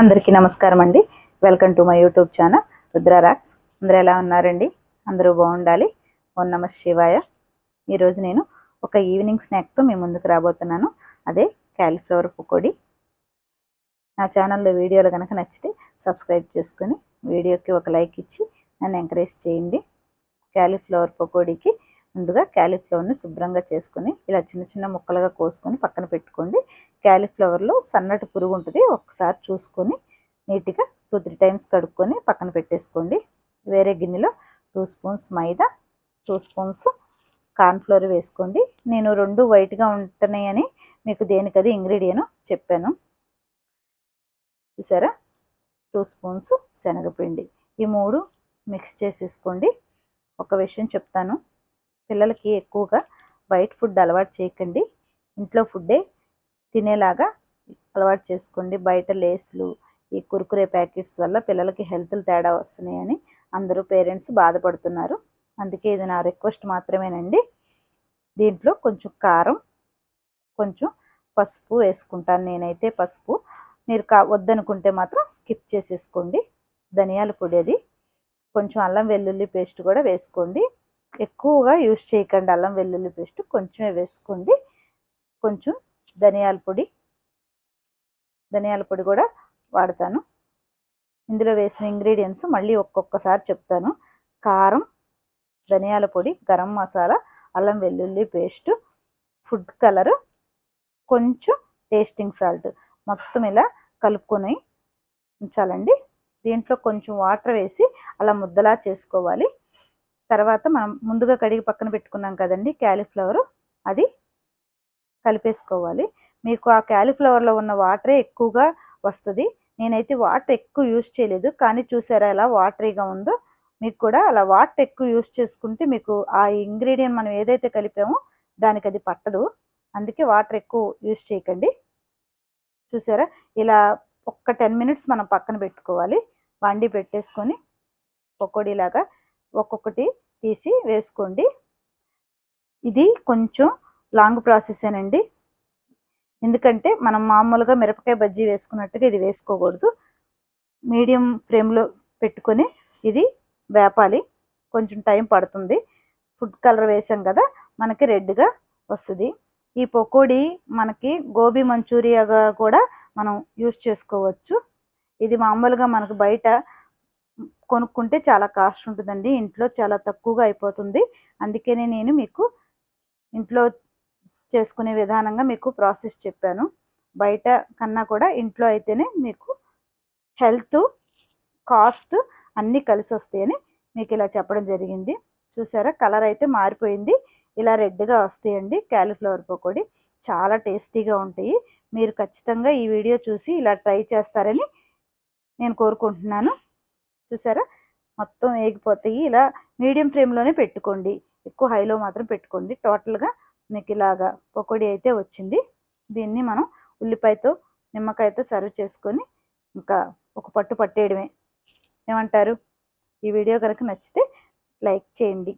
అందరికీ నమస్కారం అండి. Welcome to my YouTube channel Rudra rocks అందరూ ఎలా ఉన్నారండి? అందరూ బాగుండాలి? ఓం నమ శివాయ. ఈరోజు నేను ఒక ఈవినింగ్ స్నాక్తో మీ ముందుకు రాబోతున్నాను. అదే క్యాలీఫ్లవర్ పకోడీ. నా ఛానల్లో వీడియోలు కనుక నచ్చితే సబ్స్క్రైబ్ చేసుకొని వీడియోకి ఒక లైక్ ఇచ్చి నన్ను ఎంకరేజ్ చేయండి. క్యాలీఫ్లవర్ పకోడీకి ముందుగా క్యాలీఫ్లవర్ని శుభ్రంగా చేసుకొని ఇలా చిన్న చిన్న ముక్కలుగా కోసుకొని పక్కన పెట్టుకోండి. క్యాలీఫ్లవర్లో సన్నటి పురుగు ఉంటుంది. ఒకసారి చూసుకొని నీట్గా టూ త్రీ టైమ్స్ కడుక్కొని పక్కన పెట్టేసుకోండి. వేరే గిన్నెలో two spoons maida two spoons cornflour వేసుకోండి. నేను రెండు వైట్గా ఉంటున్నాయని మీకు దేనికది ఇంగ్రీడియను చెప్పాను. చూసారా? టూ స్పూన్స్ శనగపిండి. ఈ మూడు మిక్స్ చేసేసుకోండి. ఒక విషయం చెప్తాను. పిల్లలకి ఎక్కువగా బయట ఫుడ్ అలవాటు చేయకండి. ఇంట్లో ఫుడ్డే తినేలాగా అలవాటు చేసుకోండి. బయట లేస్లు ఈ కురుకురే ప్యాకెట్స్ వల్ల పిల్లలకి హెల్త్లు తేడా వస్తున్నాయని అందరూ పేరెంట్స్ బాధపడుతున్నారు. అందుకే ఇది నా రిక్వెస్ట్ మాత్రమేనండి. దీంట్లో కొంచెం కారం కొంచెం పసుపు వేసుకుంటాను నేనైతే పసుపు. మీరు కా వద్దనుకుంటే మాత్రం స్కిప్ చేసేసుకోండి. ధనియాల పొడి అది. కొంచెం అల్లం వెల్లుల్లి పేస్ట్ కూడా వేసుకోండి. ఎక్కువగా యూస్ చేయకండి అల్లం వెల్లుల్లి పేస్ట్. కొంచెమే వేసుకోండి. కొంచెం ధనియాల పొడి. ధనియాల పొడి కూడా వాడతాను. ఇందులో వేసిన ఇంగ్రీడియంట్స్ మళ్ళీ ఒక్కొక్కసారి చెప్తాను. కారం ధనియాల పొడి గరం మసాలా అల్లం వెల్లుల్లి పేస్ట్ ఫుడ్ కలర్ కొంచెం టేస్టింగ్ సాల్ట్. మొత్తం ఇలా కలుపుకొని ఉంచాలండి. దీంట్లో కొంచెం వాటర్ వేసి అలా ముద్దలా చేసుకోవాలి. తర్వాత మనం ముందుగా కడిగి పక్కన పెట్టుకున్నాం కదండి క్యాలీఫ్లవర్ అది కలిపేసుకోవాలి. మీకు ఆ క్యాలీఫ్లవర్లో ఉన్న వాటరే ఎక్కువగా వస్తుంది. నేనైతే వాటర్ ఎక్కువ యూస్ చేయలేదు. కానీ చూసారా ఎలా వాటరీగా ఉందో? మీకు కూడా అలా వాటర్ ఎక్కువ యూస్ చేసుకుంటే మీకు ఆ ఇంగ్రీడియంట్ మనం ఏదైతే కలిపామో దానికి అది పట్టదు. అందుకే వాటర్ ఎక్కువ యూస్ చేయకండి. చూసారా? ఇలా ఒక్క టెన్ మినిట్స్ మనం పక్కన పెట్టుకోవాలి. వండి పెట్టేసుకొని పకోడీలాగా ఒక్కొక్కటి తీసి వేసుకోండి. ఇది కొంచెం లాంగ్ ప్రాసెసేనండి ఎందుకంటే మనం మామూలుగా మిరపకాయ బజ్జీ వేసుకున్నట్టుగా ఇది వేసుకోకూడదు. మీడియం ఫ్లేమ్లో పెట్టుకొని ఇది వేపాలి. కొంచెం టైం పడుతుంది. ఫుడ్ కలర్ వేసాం కదా మనకి రెడ్గా వస్తుంది. ఈ పకోడీ మనకి గోబీ మంచూరియాగా కూడా మనం యూస్ చేసుకోవచ్చు. ఇది మామూలుగా మనకు బయట కొనుక్కుంటే చాలా కాస్ట్ ఉంటుందండి. ఇంట్లో చాలా తక్కువగా అయిపోతుంది. అందుకనే నేను మీకు ఇంట్లో చేసుకునే విధానంగా మీకు ప్రాసెస్ చెప్పాను. బయట కన్నా కూడా ఇంట్లో అయితేనే మీకు హెల్త్ కాస్ట్ అన్నీ కలిసి వస్తాయని మీకు ఇలా చెప్పడం జరిగింది. చూసారా? కలర్ అయితే మారిపోయింది. ఇలా రెడ్గా వస్తాయండి. క్యాలీఫ్లవర్ పకోడీ చాలా టేస్టీగా ఉంటాయి. మీరు ఖచ్చితంగా ఈ వీడియో చూసి ఇలా ట్రై చేస్తారని నేను కోరుకుంటున్నాను. చూసారా? మొత్తం వేగిపోతాయి ఇలా మీడియం ఫ్లేమ్లోనే పెట్టుకోండి. ఎక్కువ హైలో మాత్రం పెట్టుకోండి. టోటల్గా మీకు ఇలాగా పకోడీ అయితే వచ్చింది. దీన్ని మనం ఉల్లిపాయతో నిమ్మకాయతో సర్వ్ చేసుకొని ఇంకా ఒక పట్టు పట్టేయడమే. ఏమంటారు? ఈ వీడియో కనుక నచ్చితే లైక్ చేయండి.